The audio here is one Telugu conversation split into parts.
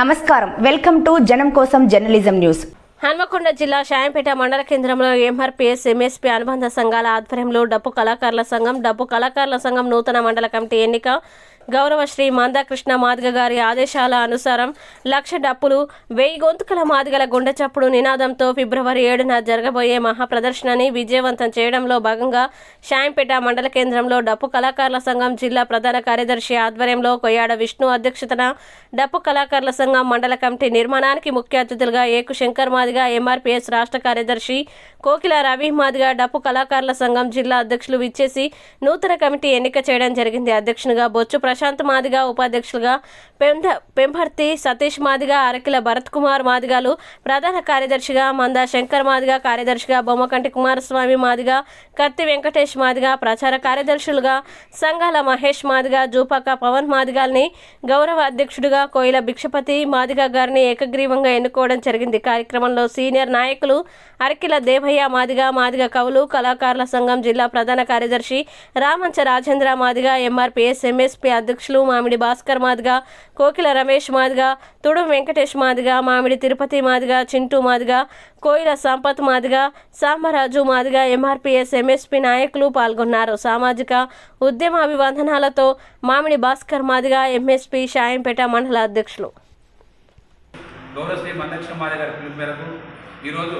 నమస్కారం. వెల్కమ్ టు జనం కోసం జర్నలిజం న్యూస్. హన్మకొండ జిల్లా షాయంపేట మండల కేంద్రంలో ఎంఆర్పీఎస్ ఎంఎస్పీ అనుబంధ సంఘాల ఆధ్వర్యంలో డప్పు కళాకారుల సంఘం డప్పు కళాకారుల సంఘం నూతన మండల కమిటీ ఎన్నిక గౌరవ శ్రీ మందాకృష్ణ మాదిగ గారి ఆదేశాల అనుసారం లక్ష డప్పులు వెయ్యి గొంతుకల మాదిగల గుండె చప్పుడు నినాదంతో ఫిబ్రవరి ఏడున జరగబోయే మహాప్రదర్శనని విజయవంతం చేయడంలో భాగంగా షాయంపేట మండల కేంద్రంలో డప్పు కళాకారుల సంఘం జిల్లా ప్రధాన కార్యదర్శి ఆధ్వర్యంలో కొయ్యాడ విష్ణు అధ్యక్షతన డప్పు కళాకారుల సంఘం మండల కమిటీ నిర్మాణానికి ముఖ్య అతిథులుగా ఏకు శంకర్ మాదిగా ఎంఆర్పిఎస్ రాష్ట్ర కార్యదర్శి కోకిల రవి మాదిగ డప్పు కళాకారుల సంఘం జిల్లా అధ్యక్షులు విచ్చేసి నూతన కమిటీ ఎన్నిక చేయడం జరిగింది. అధ్యక్షునిగా బొచ్చు ప్రశాంత్ మాదిగా ఉపాధ్యక్షులుగా పెంధ పెంపర్తి సతీష్ మాదిగా అరకిల భరత్ కుమార్ మాదిగాలు ప్రధాన కార్యదర్శిగా మందా శంకర్ మాదిగా కార్యదర్శిగా బొమ్మకంటి కుమారస్వామి మాదిగ కత్తి వెంకటేష్ మాదిగా ప్రచార కార్యదర్శులుగా సంఘాల మహేష్ మాదిగా జూపాక పవన్ మాదిగాల్ని గౌరవ అధ్యక్షుడిగా కోయిల భిక్షపతి మాదిగా గారిని ఏకగ్రీవంగా ఎన్నుకోవడం జరిగింది. కార్యక్రమంలో సీనియర్ నాయకులు అరకిల దేవయ్య మాదిగా మాదిగ కవులు కళాకారుల సంఘం జిల్లా ప్రధాన కార్యదర్శి రామంచ రాజేంద్ర మాదిగా ఎంఆర్పీఎస్ ఎంఎస్పీ అధ్యక్షులు మామిడి భాస్కర్ మాదిగా కోకిల రమేష్ మాదిగా తుడు వెంకటేష్ మాదిగా మామిడి తిరుపతి మాదిగా చింటూ మాదిగా కోయిల సంపత్ మాదిగా సాంబరాజు మాదిగా ఎంఆర్పీఎస్ ఎంఎస్పి నాయకులు పాల్గొన్నారు. సామాజిక ఉద్యమ అభివందనాలతో మామిడి భాస్కర్ మాదిగా ఎంఎస్పి షాయంపేట మండల అధ్యక్షులు. గౌరవ శ్రీ మందక్షమారి గారి పిలుపు మేరకు ఈరోజు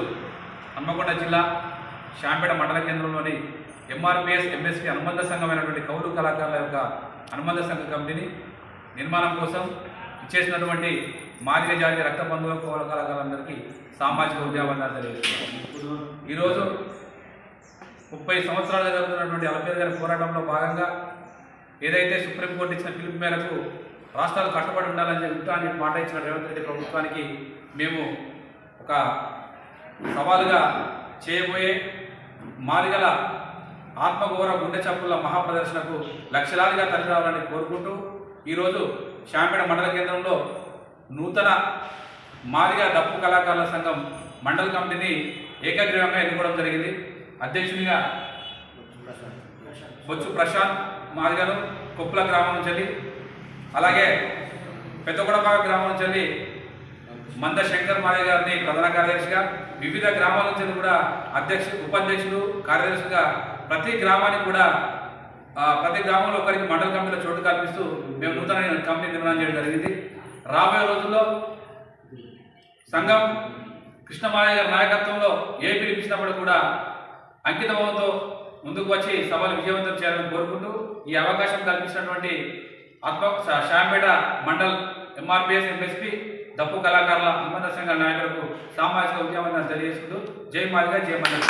హన్మకొండ జిల్లా శాంపేట మండల కేంద్రంలోని ఎంఆర్పిఎస్ ఎంఎస్పి అనుబంధ సంఘమైనటువంటి కౌలు కళాకారుల యొక్క అనుబంధ సంఘ కమిటీని నిర్మాణం కోసం ఇచ్చేసినటువంటి మాదిరి జాతి రక్త బంధువుల కౌలు సామాజిక ఉద్యమాలు తెలియజేస్తున్నాం ఈరోజు ముప్పై సంవత్సరాలుగా జరుగుతున్నటువంటి అలపేరు గారి పోరాటంలో భాగంగా ఏదైతే సుప్రీంకోర్టు ఇచ్చిన పిలుపు మేరకు రాష్ట్రాలు కట్టుబడి ఉండాలని చెప్తాన్ని మాట ఇచ్చిన రేవంత్ రెడ్డి ప్రభుత్వానికి మేము ఒక సవాలుగా చేయబోయే మాదిగల ఆత్మఘోర గుండె చప్పుల మహాప్రదర్శనకు లక్షలాదిగా తరలిరావాలని కోరుకుంటూ ఈరోజు శాంపేట మండల కేంద్రంలో నూతన మాదిగ డప్పు కళాకారుల సంఘం మండల కమిటీని ఏకగ్రీవంగా ఎన్నుకోవడం జరిగింది. అధ్యక్షునిగా బొచ్చు ప్రశాంత్ మాదిగను కొప్పుల గ్రామం నుంచి అలాగే పెద్దగొడపాక గ్రామం నుంచి మంద శంకర్ మాదిగ గారిని ప్రధాన కార్యదర్శిగా. వివిధ గ్రామాల నుంచి కూడా అధ్యక్ష ఉపాధ్యక్షులు కార్యదర్శిగా ప్రతి గ్రామానికి కూడా ప్రతి గ్రామంలో ఒకరికి మండల కమిటీలో చోటు కల్పిస్తూ మేము నూతన కమిటీ నిర్మాణం చేయడం జరిగింది. రాబోయే రోజుల్లో సంఘం కృష్ణమాలయ్య గారి నాయకత్వంలో ఏ పిలిపించినప్పుడు కూడా అంకితభావంతో ముందుకు వచ్చి సభలు విజయవంతం చేయాలని కోరుకుంటూ ఈ అవకాశం కల్పించినటువంటి ఆత్మ శా- శాంపేట మండల్ ఎంఆర్పిఎస్ ఎంఎస్పి దప్పు కళాకారుల అనుబంధ సంఘ నాయకులకు సామాజిక ఉద్యమాన్ని తెలియజేసుకుంటూ జై మాదిగా జై మండల్.